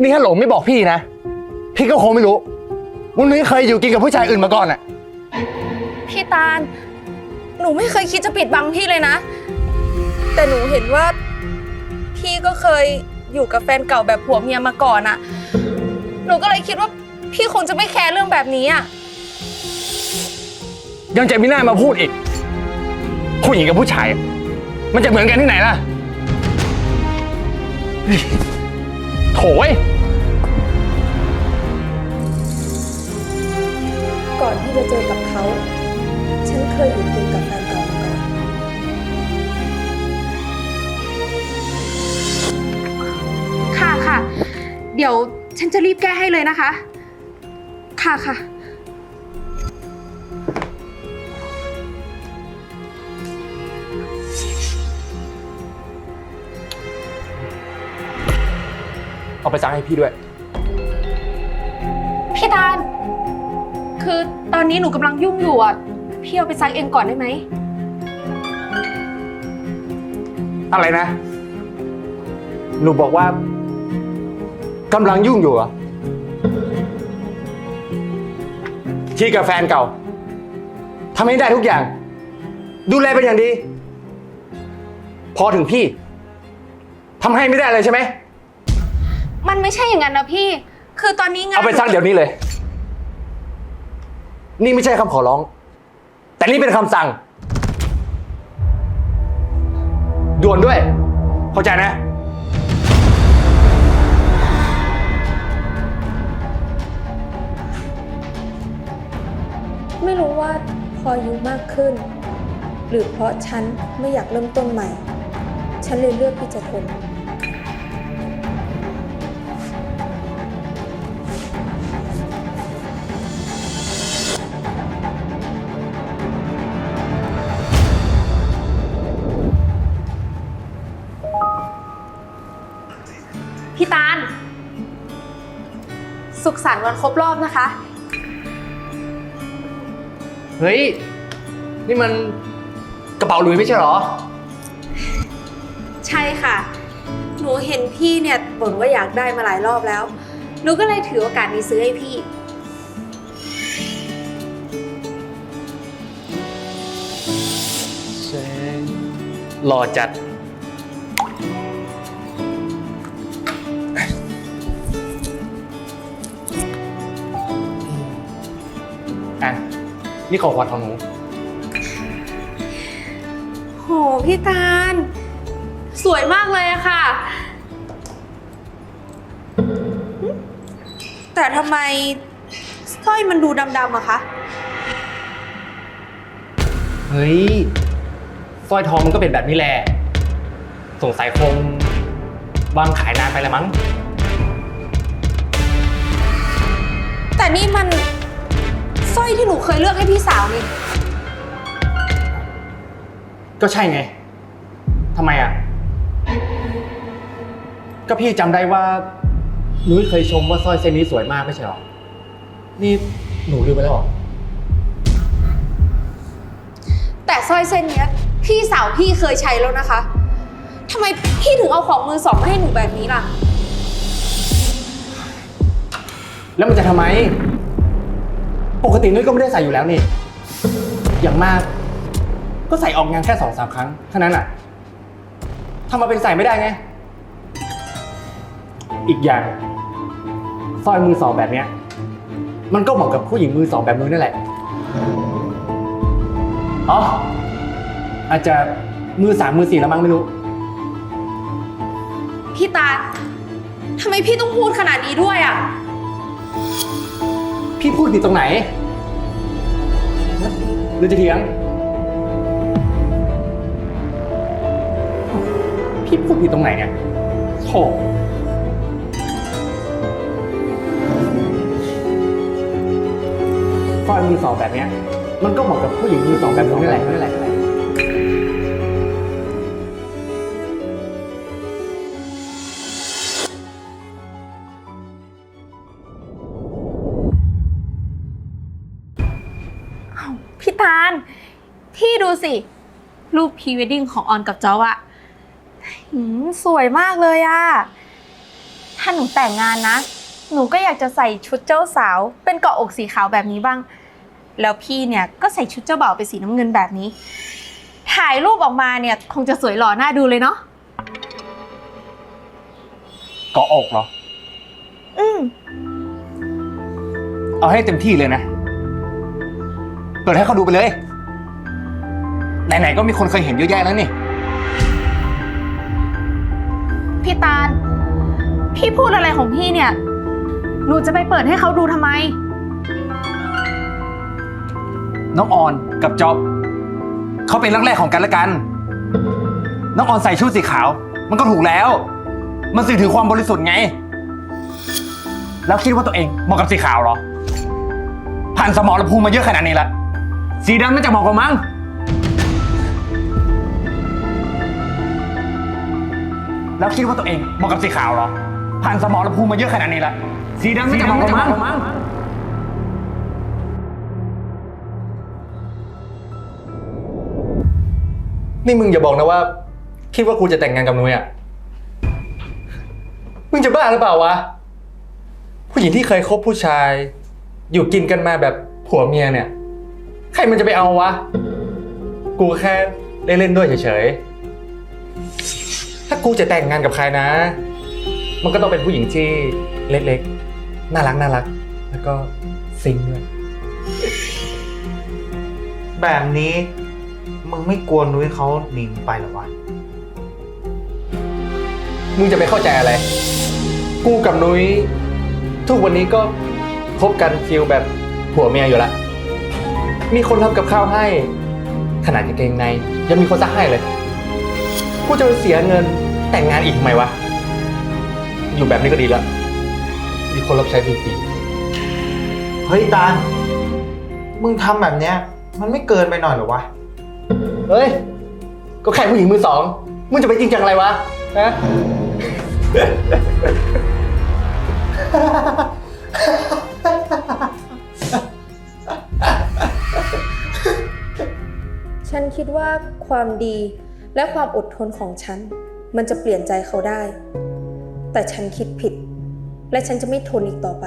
นี่ถ้าหลงไม่บอกพี่นะ พี่ก็คงไม่รู้ว่านุ้ยเคยอยู่กินกับผู้ชายอื่นมาก่อนอะพี่ตาล หนูไม่เคยคิดจะปิดบังพี่เลยนะ แต่หนูเห็นว่า พี่ก็เคยอยู่กับแฟนเก่าแบบผัวเมียมาก่อนอะหนูก็เลยคิดว่าพี่คงจะไม่แคร์เรื่องแบบนี้อะยังจะมีหน้ามาพูดอีก ผู้หญิงกับผู้ชายอะมันจะเหมือนกันที่ไหนล่ะ โถ่เว้ยก่อนที่จะเจอกับเขา ฉันเคยอยู่กินกับแฟนเก่ามาก่อน ค่ะค่ะ เดี๋ยวฉันจะรีบแก้ให้เลยนะคะ ค่ะค่ะ เอาไปซักให้พี่ด้วย พี่ตาล คือตอนนี้หนูกำลังยุ่งอยู่อะ พี่เอาไปซักเองก่อนได้ไหม อะไรนะ หนูบอกว่ากำลังยุ่งอยู่เหรอที่กับแฟนเก่าทำให้ได้ทุกอย่าง ดูแลเป็นอย่างดี พอถึงพี่ทำให้ไม่ได้เลยใช่ไหม มันไม่ใช่อย่างนั้นนะพี่ คือตอนนี้งานเอาไปซักเดี๋ยวนี้เลย นี่ไม่ใช่คำขอร้อง แต่นี่เป็นคำสั่ง ด่วนด้วย เข้าใจนะ ไม่รู้ว่าพออายุมากขึ้น หรือเพราะฉันไม่อยากเริ่มต้นใหม่ ฉันเลยเลือกที่จะทน ครบรอบนะคะ เฮ้ย นี่มันกระเป๋าหลุยไม่ใช่เหรอ ใช่ค่ะ หนูเห็นพี่เนี่ยบ่นว่าอยากได้มาหลายรอบแล้ว หนูก็เลยถือโอกาสนี้ซื้อให้พี่ หล่อจัด นี่ของขวัญของหนู โห พี่ตาล สวยมากเลยอะค่ะ แต่ทำไมสร้อยมันดูดำๆอะคะ เฮ้ยสร้อยทองมันก็เป็นแบบนี้แหละ สงสัยคงวางขายนานไปแล้วมั้ง แต่นี่มัน สร้อยที่หนูเคยเลือกให้พี่สาวนี่ ก็ใช่ไง ทำไมอะ ก็พี่จำได้ว่านุ้ยเคยชมว่าสร้อยเส้นนี้สวยมากไม่ใช่หรอ นี่หนูลืมไปแล้วเหรอ แต่สร้อยเส้นเนี้ยพี่สาวพี่เคยใช้แล้วนะคะทำไมพี่ถึงเอาของมือสองมาให้หนูแบบนี้ล่ะ แล้วมันจะทำไม ปกตินุ้ยก็ไม่ได้ใส่อยู่แล้วนี่ อย่างมาก ก็ใส่ออกงานแค่สองสามครั้งเท่านั้นอะทำมาเป็นใส่ไม่ได้ไง อีกอย่างสร้อยมือสองแบบเนี้ย มันก็เหมาะกับผู้หญิงมือสองแบบนุ้ยนั่นแหละ อ๋อ อาจจะมือสามมือสี่แล้วมั้งไม่รู้ พี่ตาลทำไมพี่ต้องพูดขนาดนี้ด้วยอะ พี่พูดผิดตรงไหน หรือจะเถียง พี่พูดผิดตรงไหนเนี่ยโธ่สร้อยมือสองแบบเนี้ย มันก็เหมาะกับผู้หญิงมือสองแบบนี้นั่นแหละนั่นแหละนั่แหละ ดูสิ รูปพรีเวดดิ้งของออนกับเจ้าอะหืมสวยมากเลยอะทถ้าหนูแต่งงานนะ หนูก็อยากจะใส่ชุดเจ้าสาว เป็นเกาะอกสีขาวแบบนี้บ้าง แล้วพี่เนี่ยก็ใส่ชุดเจ้าบ่าวเป็นสีน้ำเงินแบบนี้ ถ่ายรูปออกมาเนี่ยคงจะสวยหล่อน่าดูเลยเนาะ เกาะอกเหรอ อืมเอาให้เต็มที่เลยนะ เปิดให้เขาดูไปเลย ไหนๆก็มีคนเคยเห็นเยอะแยะแล้วนี่ พี่ตาล พี่พูดอะไรของพี่เนี่ย หนูจะไปเปิดให้เขาดูทำไม น้องออนกับจ๊อบเขาเป็นรักแรกของกันและกัน น้องออนใส่ชุดสีขาว มันก็ถูกแล้ว มันสื่อถึงความบริสุทธิ์ไง แล้วคิดว่าตัวเองเหมาะกับสีขาวเหรอ ผ่านสมรภูมิมาเยอะขนาดนี้ละ สีดำไม่จะเหมาะกับมั้ง แล้วคิดว่าตัวเองเหมาะกับสีขาวเหรอ ผ่านสมรภูมิมาเยอะขนาดนี้ละสีดำไม่จะเหมาะกับมั้งนี่มึงอย่าบอกนะว่า คิดว่ากูจะแต่งงานกับนุ้ยอะ มึงจะบ้าหรือเปล่าวะ ผู้หญิงที่เคยคบผู้ชาย อยู่กินกันมาแบบผัวเมียเนี่ย ใครมันจะไปเอาวะ กูแค่เล่นๆด้วยเฉยๆ ถ้ากูจะแต่งงานกับใครนะ มันก็ต้องเป็นผู้หญิงที่เล็กๆ น่ารักน่ารัก แล้วก็ซิงด้วย แบบนี้มึงไม่กลัวนุ้ยเขาหนีมึงไปเหรอวะ มึงจะไปเข้าใจอะไร กูกับนุ้ย ทุกวันนี้ก็คบกันฟิลแบบผัวเมียอยู่ละ มีคนทำกับข้าวให้ ขนาดกางเกงใน ยังมีคนซักให้เลย กูจะไปเสียเงินแต่งงานอีกทำไมวะ อยู่แบบนี้ก็ดีแล้วมีคนรับใช้ฟรีเฮ้ยตาลมึงทำแบบเนี้ย มันไม่เกินไปหน่อยเหรอวะ ๆเฮ้ย ก็แค่ผู้หญิงมือสอง มึงจะไปจริงจังอะไรวะฮะฉันคิดว่าความดี และความอดทนของฉัน มันจะเปลี่ยนใจเขาได้ แต่ฉันคิดผิด และฉันจะไม่ทนอีกต่อไป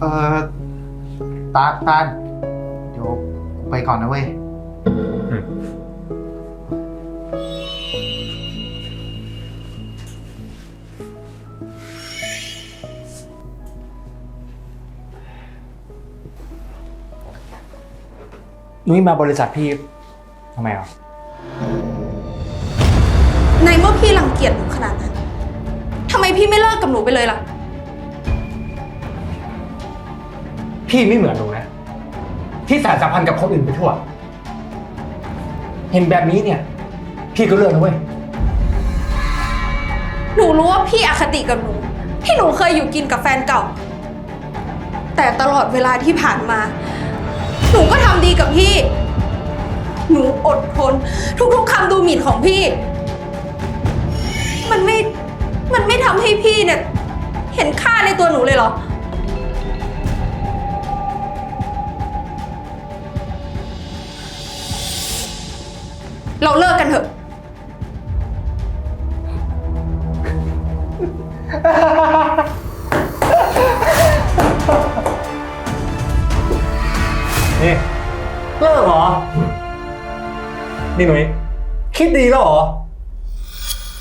เออตาลตาลเดี๋ยวไปก่อนนะเว้ย นุ้ยมาบริษัทพี่ทำไมอะในเมื่อพี่รังเกียจหนูขนาดนั้นทำไมพี่ไม่เลิกกับหนูไปเลยล่ะ พี่ไม่เหมือนหนูนะ ที่สารสัมพันธ์กับคนอื่นไปทั่ว เห็นแบบนี้เนี่ย พี่ก็เลิกนะเว้ย หนูรู้ว่าพี่อคติกับหนู ที่หนูเคยอยู่กินกับแฟนเก่า แต่ตลอดเวลาที่ผ่านมา หนูก็ทำ ดีกับพี่ หนูอดทนทุกๆคำดูหมิ่นของพี่ มันไม่ มันไม่ทำให้พี่เนี่ย เห็นค่าในตัวหนูเลยเหรอ เราเลิกกันเถอะี่หนุ่ยคิดดีแล้วเหรอ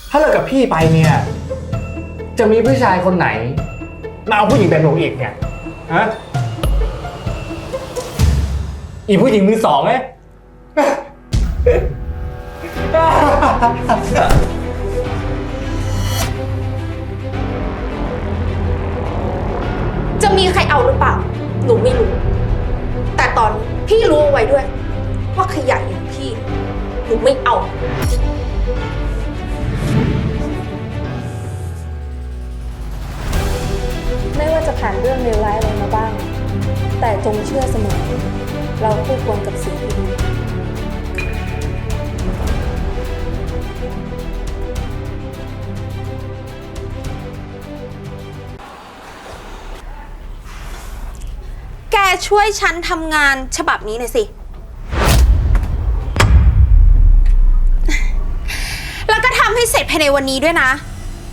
ถ้าเลิกกับพี่ไปเนี่ย จะมีผู้ชายคนไหน มาเอาผู้หญิงแบบหนูอีกเนี่ยฮะอีผู้หญิงมือสองไงจะมีใครเอาหรือเปล่า หนูไม่รู้ แต่ตอนนี้พี่รู้เอาไว้ด้วย ว่าขยะูไม่เอา ไม่ว่าจะผ่านเรื่องเลวร้ายอะไรมาบ้าง แต่จงเชื่อเสมอ เราคู่ควรกับสิ่งที่ดีช่วยฉันทำงานฉบับนี้หน่อยสิ แล้วก็ทำ ให้เสร็จภายในวันนี้ด้วยนะ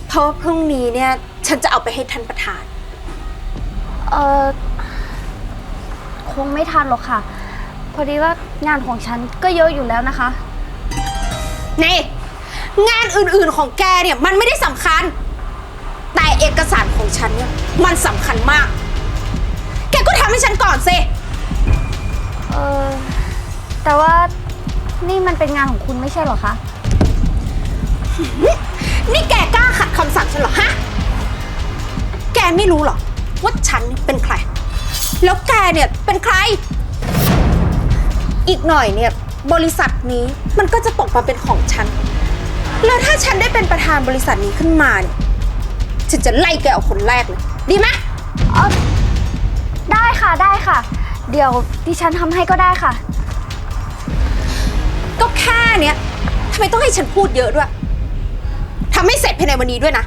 เพราะว่าพรุ่งนี้เนี่ยฉันจะเอาไปให้ท่านประธาน เออคงไม่ทันหรอกค่ะ พอดีว่างานของฉันก็เยอะอยู่แล้วนะคะ นี่ งานอื่นๆของแกเนี่ยมันไม่ได้สำคัญ แต่เอกสารของฉันเนี่ยมันสำคัญมาก แกก็ทำให้ฉันก่อนสิ เออแต่ว่านี่มันเป็นงานของคุณไม่ใช่เหรอคะ นี่แกกล้าขัดคำสั่งฉันเหรอฮะ แกไม่รู้เหรอ ว่าฉันเป็นใคร แล้วแกเนี่ยเป็นใคร อีกหน่อยเนี่ยบริษัทนี้มันก็จะตกมาเป็นของฉัน แล้วถ้าฉันได้เป็นประธานบริษัทนี้ขึ้นมาเนี่ยฉันจะไล่แกออกคนแรกเลย ดีไหมเออได้ค่ะได้ค่ะ เดี๋ยวดิฉันทำให้ก็ได้ค่ะ ก็แค่เนี้ยทำไมต้องให้ฉันพูดเยอะด้วย ทำให้เสร็จภายในวันนี้ด้วยนะ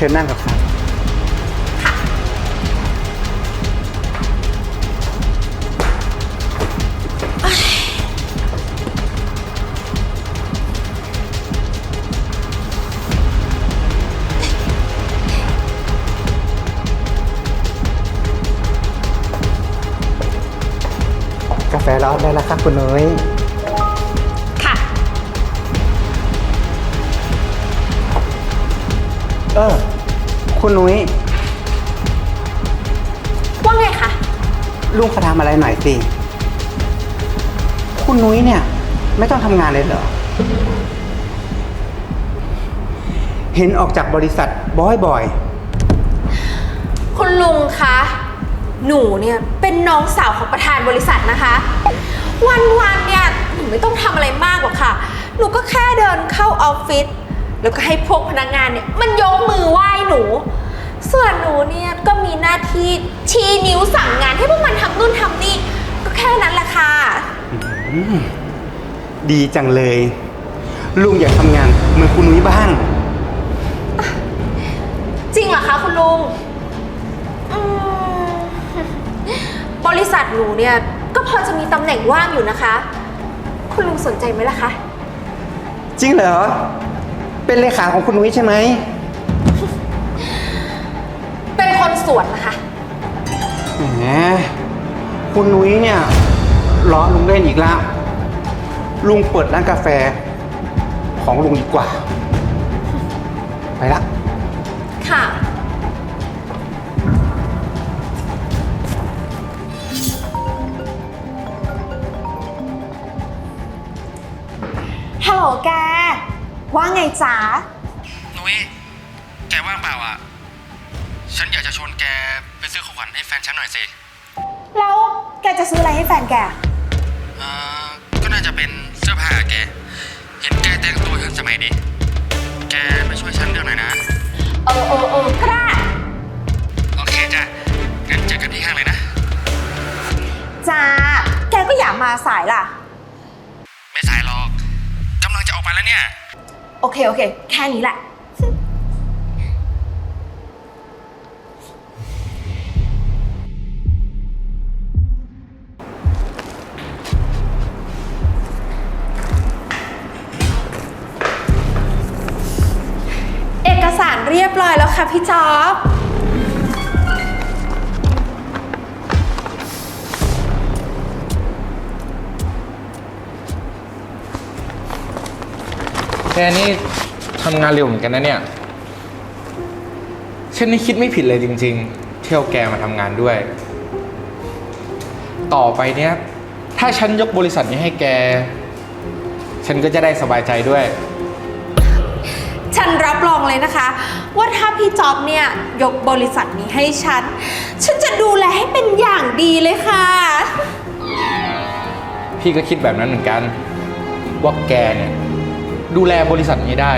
เชิญนั่งกับครับ กาแฟร้อนได้แล้วครับคุณนุ้ย เออ คุณนุ้ยว่าไงคะ ลุงเขาทำอะไรหน่อยสิ คุณนุ้ยเนี่ย ไม่ต้องทำงานเลยเหรอ เห็นออกจากบริษัทบ่อยคุณลุงคะ หนูเนี่ยเป็นน้องสาวของประธานบริษัทนะคะ วันๆเนี่ยหนูไม่ต้องทำอะไรมากหรอกค่ะ หนูก็แค่เดินเข้าออฟฟิศ แล้วก็ให้พวกพนักงานเนี่ยมันยกมือไหว้หนู ส่วนหนูเนี่ยก็มีหน้าที่ชี้นิ้วสั่งงานให้พวกมันทำนู่นทำนี่ ก็แค่นั้นแหละค่ะๆดีจังเลย ลุงอยากทำงานเหมือนคุณนุ้ยบ้าง จริงเหรอคะคุณลุงอืม บริษัทหนูเนี่ย ก็พอจะมีตำแหน่งว่างอยู่นะคะ คุณลุงสนใจไหมล่ะคะ จริงเหรอ เป็นเลขาของคุณนุ้ยใช่ไหม เป็นคนสวนนะคะ แหม คุณนุ้ยเนี่ยล้อลุงเล่นอีกแล้ว ลุงเปิดร้านกาแฟ ของลุงดีกว่า ไปละ ค่ะ ฮัลโหลแก ว่าไงจ๊ะนุ้ยแกว่างเปล่าอะ ฉันอยากจะชวนแกไปซื้อของขวัญให้แฟนฉันหน่อยสิแล้วแกจะซื้ออะไรให้แฟนแกเอ่อก็น่าจะเป็นเสื้อผ้าแก เห็นแกแต่งตัวทันสมัยดี แกไปช่วยฉันเรื่องหน่อยนะ เออเออเออก็ได้โอเคจ้ะ งั้นเจอกันที่ห้างเลยนะ จ้า แกก็อย่ามาสายล่ะ โอเคโอเค แค่นี้แหละ เอกสารเรียบร้อยแล้วค่ะพี่จ๊อบ กนี่ทำงานเร็วเหมือนกันนะเนี่ย ฉันนี่คิดไม่ผิดเลยจริง ๆ เที่ยวแกมาทำงานด้วย ต่อไปเนี้ย ถ้าฉันยกบริษัทนี้ให้แก ฉันก็จะได้สบายใจด้วยฉฉันรับรองเลยนะคะ ว่าถ้าพี่จ๊อบเนี่ยยกบริษัทนี้ให้ฉัน ฉันจะดูแลให้เป็นอย่างดีเลยค่ะ พี่ก็คิดแบบนั้นเหมือนกัน ว่าแกเนี่ย ดูแลบริษัทนี้ได้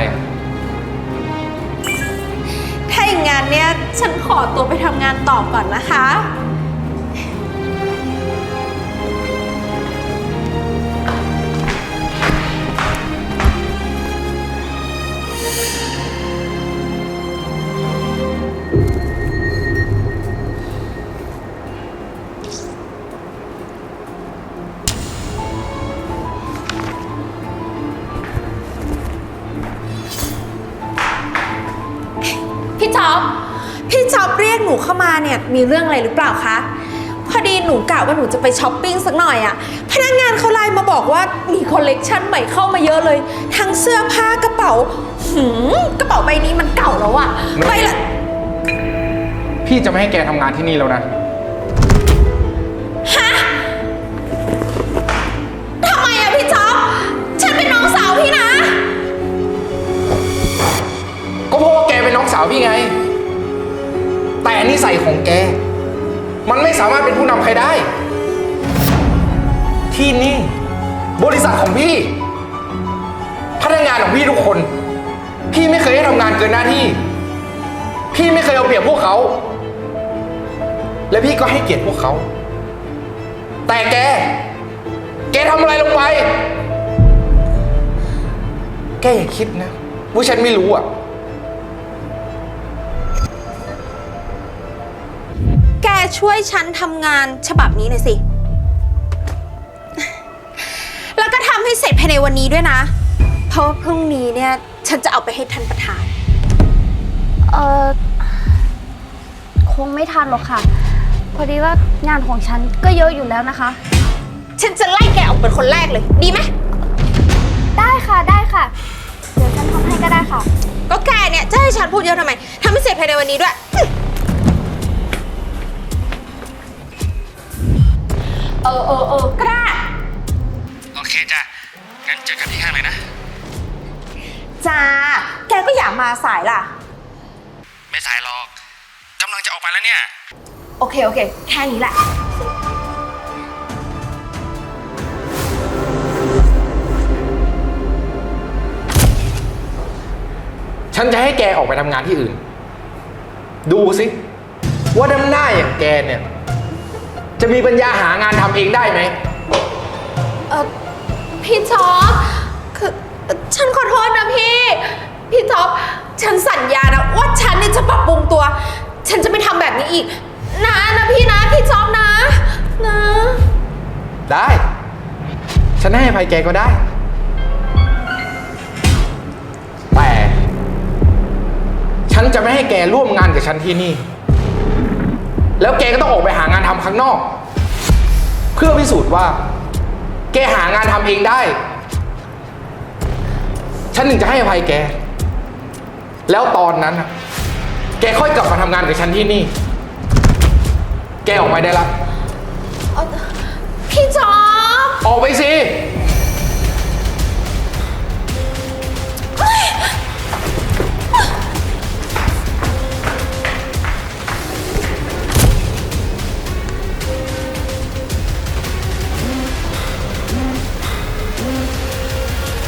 ถ้าอย่างงั้นเนี่ยฉันขอตัวไปทำงานต่อก่อนนะคะ นูเข้ามาเนี่ยมีเรื่องอะไรหรือเปล่าคะ พอดีหนูกะว่าหนูจะไปช้อปปิ้งสักหน่อยอะพนักงานเขาไลน์มาบอกว่ามีคอลเลกชันใหม่เข้ามาเยอะเลย ทั้งเสื้อผ้ากระเป๋าหืมกระเป๋าใบนี้มันเก่าแล้วอะไม่ใบละพี่จะไม่ให้แกทำงานที่นี่แล้วนะทำไมอะพี่จ๊อบฉันเป็นน้องสาวพี่นะ ก็เพราะว่าแกเป็นน้องสาวพี่ไงแต่ นิสัยของแก มันไม่สามารถเป็นผู้นำใครได้ ที่นี่ บริษัทของพี่ พนักงานของพี่ทุกคน พี่ไม่เคยให้ทำงานเกินหน้าที่ พี่ไม่เคยเอาเปรียบพวกเขา และพี่ก็ให้เกียรติพวกเขา แต่แก แกทำอะไรลงไป แกอย่าคิดนะว่าฉันไม่รู้อะ ช่วยฉันทำงานฉบับนี้หน่อยสิ แล้วก็ทำให้เสร็จภายในวันนี้ด้วยนะ เพราะว่าพรุ่งนี้เนี่ย ฉันจะเอาไปให้ท่านประธาน เออคงไม่ทันหรอกค่ะ พอดีว่างานของฉันก็เยอะอยู่แล้วนะคะ ฉันจะไล่แกออกเป็นคนแรกเลย ดีไหม ได้ค่ะได้ค่ะ เดี๋ยวฉันทำให้ก็ได้ค่ะ ก็แกเนี่ยจะให้ฉันพูดเยอะทำไมทำให้เสร็จภายในวันนี้ด้วย เออเออเออก็ได้ โอเคจ้ะ งั้นเจอกันที่ห้างเลยนะ จ้า แกก็อย่ามาสายล่ะ ไม่สายหรอกกำลังจะออกไปแล้วเนี่ย โอเค โอเค แค่นี้แหละ ฉันจะให้แกออกไปทำงานที่อื่น ดูสิ ว่าน้ำหน้าอย่างแกเนี่ย จะมีปัญญาหางานทำเองได้ไหม เออพี่จ๊อบคือฉันขอโทษนะพี่ พี่จ๊อบฉันสัญญานะว่าฉันเนี่ยจะปรับปรุงตัว ฉันจะไม่ทำแบบนี้อีก นะนะพี่นะ พี่จ๊อบนะ นะ ได้ ฉันให้อภัยแกก็ได้ แต่ ฉันจะไม่ให้แกร่วมงานกับฉันที่นี่ แล้วแกก็ต้องออกไปหางานทำข้างนอก เพื่อพิสูจน์ว่า แกหางานทำเองได้ ฉันถึงจะให้อภัยแก แล้วตอนนั้นน่ะแกค่อยกลับมาทำงานกับฉันที่นี่ แกออกไปได้ละ พี่จ๊อบ ออกไปสิพ